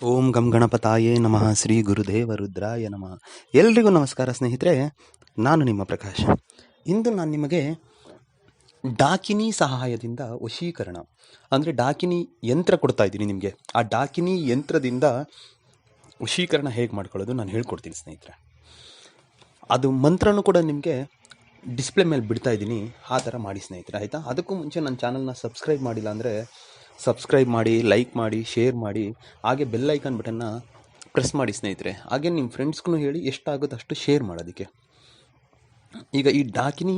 ಓಂ ಗಂ ಗಣಪತಾಯೇ ನಮಃ ಶ್ರೀ ಗುರುದೇವ ರುದ್ರಾಯ ನಮಃ. ಎಲ್ರಿಗೂ ನಮಸ್ಕಾರ ಸ್ನೇಹಿತರೆ, ನಾನು ನಿಮ್ಮ ಪ್ರಕಾಶ್. ಇಂದು ನಾನು ನಿಮಗೆ ಡಾಕಿನಿ ಸಹಾಯದಿಂದ ವಶೀಕರಣ, ಅಂದರೆ ಡಾಕಿನಿ ಯಂತ್ರ ಕೊಡ್ತಾ ಇದ್ದೀನಿ ನಿಮಗೆ. ಆ ಡಾಕಿನಿ ಯಂತ್ರದಿಂದ ವಶೀಕರಣ ಹೇಗೆ ಮಾಡ್ಕೊಳ್ಳೋದು ನಾನು ಹೇಳ್ಕೊಡ್ತೀನಿ ಸ್ನೇಹಿತರೆ. ಅದು ಮಂತ್ರನೂ ಕೂಡ ನಿಮಗೆ ಡಿಸ್ಪ್ಲೇ ಮೇಲೆ ಬಿಡ್ತಾ ಇದ್ದೀನಿ. ಆ ಥರ ಮಾಡಿ ಸ್ನೇಹಿತರೆ, ಆಯಿತಾ? ಅದಕ್ಕೂ ಮುಂಚೆ ನನ್ನ ಚಾನಲ್ನ ಸಬ್ಸ್ಕ್ರೈಬ್ ಮಾಡಿಲ್ಲ ಅಂದರೆ ಸಬ್ಸ್ಕ್ರೈಬ್ ಮಾಡಿ ಲೈಕ್ ಮಾಡಿ ಶೇರ್ ಮಾಡಿ, ಹಾಗೆ ಬೆಲ್ ಐಕಾನ್ ಬಟನ್ನ ಪ್ರೆಸ್ ಮಾಡಿ ಸ್ನೇಹಿತರೆ. ಹಾಗೆ ನಿಮ್ಮ ಫ್ರೆಂಡ್ಸ್ಗೂ ಹೇಳಿ ಎಷ್ಟಾಗುತ್ತೆ ಅಷ್ಟು ಶೇರ್ ಮಾಡೋದಕ್ಕೆ ಈಗ ಈ ಡಾಕಿನಿ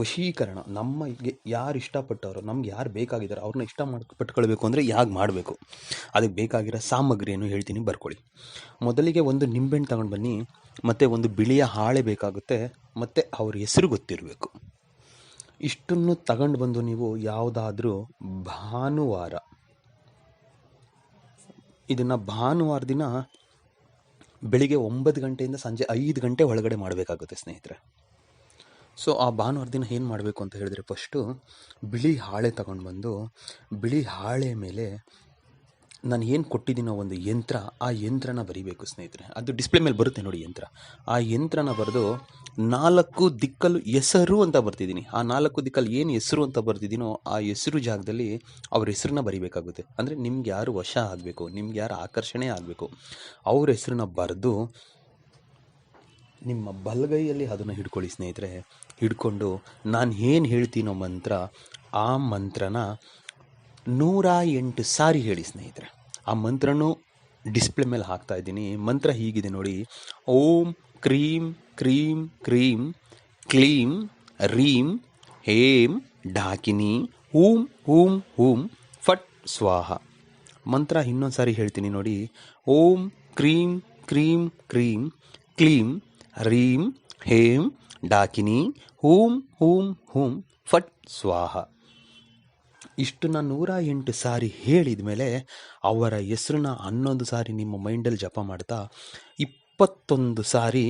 ವಶೀಕರಣ ನಮಗೆ ಯಾರು ಇಷ್ಟಪಟ್ಟವರು, ನಮ್ಗೆ ಯಾರು ಬೇಕಾಗಿದ್ದಾರೆ ಅವ್ರನ್ನ ಇಷ್ಟ ಪಟ್ಕೊಳ್ಬೇಕು ಅಂದರೆ ಯಾಕೆ ಮಾಡಬೇಕು. ಅದಕ್ಕೆ ಬೇಕಾಗಿರೋ ಸಾಮಗ್ರಿಯನ್ನು ಹೇಳ್ತೀನಿ, ಬರ್ಕೊಳ್ಳಿ. ಮೊದಲಿಗೆ ಒಂದು ನಿಂಬೆಹಣ್ಣು ತಗೊಂಡು ಬನ್ನಿ, ಮತ್ತು ಒಂದು ಬಿಳಿಯ ಹಾಳೆ ಬೇಕಾಗುತ್ತೆ, ಮತ್ತು ಅವ್ರ ಹೆಸರು ಗೊತ್ತಿರಬೇಕು. ಇಷ್ಟನ್ನು ತಗೊಂಡು ಬಂದು ನೀವು ಯಾವುದಾದ್ರೂ ಭಾನುವಾರ. ಇದನ್ನು ಭಾನುವಾರ ದಿನ ಬೆಳಿಗ್ಗೆ ಒಂಬತ್ತು ಗಂಟೆಯಿಂದ ಸಂಜೆ ಐದು ಗಂಟೆ ಒಳಗಡೆ ಮಾಡಬೇಕಾಗುತ್ತೆ ಸ್ನೇಹಿತರೆ. ಸೊ ಆ ಭಾನುವಾರ ದಿನ ಏನು ಮಾಡಬೇಕು ಅಂತ ಹೇಳಿದ್ರೆ ಫಸ್ಟು ಬಿಳಿ ಹಾಳೆ ತಗೊಂಡು ಬಂದು ಬಿಳಿ ಹಾಳೆ ಮೇಲೆ ನಾನು ಏನು ಕೊಟ್ಟಿದ್ದೀನೋ ಒಂದು ಯಂತ್ರ, ಆ ಯಂತ್ರನ ಬರಿಬೇಕು ಸ್ನೇಹಿತರೆ. ಅದು ಡಿಸ್ಪ್ಲೇ ಮೇಲೆ ಬರುತ್ತೆ ನೋಡಿ ಯಂತ್ರ. ಆ ಯಂತ್ರನ ಬರೆದು ನಾಲ್ಕು ದಿಕ್ಕಲು ಹೆಸರು ಅಂತ ಬರ್ತಿದ್ದೀನಿ. ಆ ನಾಲ್ಕು ದಿಕ್ಕಲ್ಲಿ ಏನು ಹೆಸರು ಅಂತ ಬರ್ತಿದ್ದೀನೋ ಆ ಹೆಸರು ಜಾಗದಲ್ಲಿ ಅವ್ರ ಹೆಸರನ್ನ ಬರಿಬೇಕಾಗುತ್ತೆ. ಅಂದರೆ ನಿಮ್ಗೆ ಯಾರು ವಶ ಆಗಬೇಕು, ನಿಮ್ಗೆ ಯಾರು ಆಕರ್ಷಣೆ ಆಗಬೇಕು, ಅವ್ರ ಹೆಸರನ್ನ ಬರೆದು ನಿಮ್ಮ ಬಲಗೈಯಲ್ಲಿ ಅದನ್ನು ಹಿಡ್ಕೊಳ್ಳಿ ಸ್ನೇಹಿತರೆ. ಹಿಡ್ಕೊಂಡು ನಾನು ಏನು ಹೇಳ್ತೀನೋ ಮಂತ್ರ, ಆ ಮಂತ್ರನ ನೂರ ಎಂಟು ಸಾರಿ ಹೇಳಿ ಸ್ನೇಹಿತರೆ. ಆ ಮಂತ್ರನೂ ಡಿಸ್ಪ್ಲೇ ಮೇಲೆ ಹಾಕ್ತಾ ಇದ್ದೀನಿ. ಮಂತ್ರ ಹೀಗಿದೆ ನೋಡಿ. ಓಂ ಕ್ರೀಂ ಕ್ರೀಂ ಕ್ರೀಂ ಕ್ಲೀಂ ರೀಂ ಹೇಂ ಡಾಕಿನಿ ಹೂಂ ಹೂಂ ಹೂಂ ಫಟ್ ಸ್ವಾಹ. ಮಂತ್ರ ಇನ್ನೊಂದು ಸಾರಿ ಹೇಳ್ತೀನಿ ನೋಡಿ. ಓಂ ಕ್ರೀಂ ಕ್ರೀಂ ಕ್ರೀಂ ಕ್ಲೀಂ ರೀಂ ಹೇಂ ಡಾಕಿನಿ ಹೂಂ ಹೂಂ ಹೂಂ ಫಟ್ ಸ್ವಾಹ. ಇಷ್ಟನ್ನ ನೂರ ಎಂಟು ಸಾರಿ ಹೇಳಿದ ಮೇಲೆ ಅವರ ಹೆಸರನ್ನ ಹನ್ನೊಂದು ಸಾರಿ ನಿಮ್ಮ ಮೈಂಡಲ್ಲಿ ಜಪ ಮಾಡ್ತಾ ಇಪ್ಪತ್ತೊಂದು ಸಾರಿ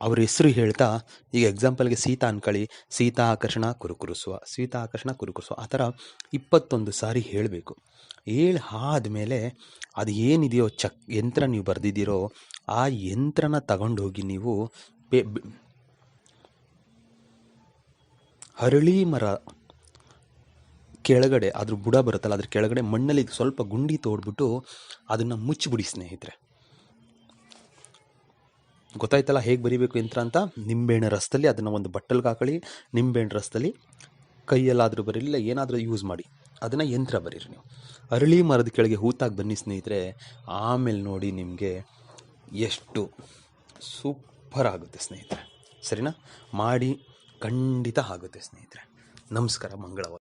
ಅವ್ರ ಹೆಸರು ಹೇಳ್ತಾ, ಈಗ ಎಕ್ಸಾಂಪಲ್ಗೆ ಸೀತಾ ಅನ್ಕೊಳ್ಳಿ. ಸೀತಾ ಆಕರ್ಷಣ ಕುರುಕುರುಸುವ. ಸೀತಾ ಆಕರ್ಷಣ ಕುರುಕುರುಸುವ. ಆ ಥರ ಇಪ್ಪತ್ತೊಂದು ಸಾರಿ ಹೇಳಬೇಕು. ಹೇಳಿ ಆದಮೇಲೆ ಅದು ಏನಿದೆಯೋ ಚಕ್ ಯಂತ್ರ ನೀವು ಬರೆದಿದ್ದೀರೋ, ಆ ಯಂತ್ರನ ತಗೊಂಡೋಗಿ ನೀವು ಪೇ ಹರಳಿ ಮರ ಕೆಳಗಡೆ ಅದ್ರ ಬುಡ ಬರುತ್ತಲ್ಲ, ಅದ್ರ ಕೆಳಗಡೆ ಮಣ್ಣಲ್ಲಿ ಸ್ವಲ್ಪ ಗುಂಡಿ ತೋಡ್ಬಿಟ್ಟು ಅದನ್ನು ಮುಚ್ಚಿಬಿಡಿ ಸ್ನೇಹಿತರೆ. ಗೊತ್ತಾಯ್ತಲ್ಲ ಹೇಗೆ ಬರಿಬೇಕು ಯಂತ್ರ ಅಂತ? ನಿಂಬೆಹಣ್ಣು ರಸದಲ್ಲಿ ಅದನ್ನು ಒಂದು ಬಟ್ಟಲ್ಗೆ ಹಾಕೊಳ್ಳಿ, ನಿಂಬೆಹಣ್ಣು ರಸದಲ್ಲಿ ಕೈಯಲ್ಲಾದರೂ ಬರೀಲಿಲ್ಲ, ಏನಾದರೂ ಯೂಸ್ ಮಾಡಿ. ಅದನ್ನು ಯಂತ್ರ ಬರೀರಿ ನೀವು. ಅರಳಿ ಮರದ ಕೆಳಗೆ ಹೂತಾಗಿ ಬನ್ನಿ ಸ್ನೇಹಿತರೆ, ಆಮೇಲೆ ನೋಡಿ ನಿಮಗೆ ಎಷ್ಟು ಸೂಪರ್ ಆಗುತ್ತೆ ಸ್ನೇಹಿತರೆ. ಸರಿನಾ? ಮಾಡಿ ಖಂಡಿತ ಆಗುತ್ತೆ ಸ್ನೇಹಿತರೆ. ನಮಸ್ಕಾರ, ಮಂಗಳವಾರ.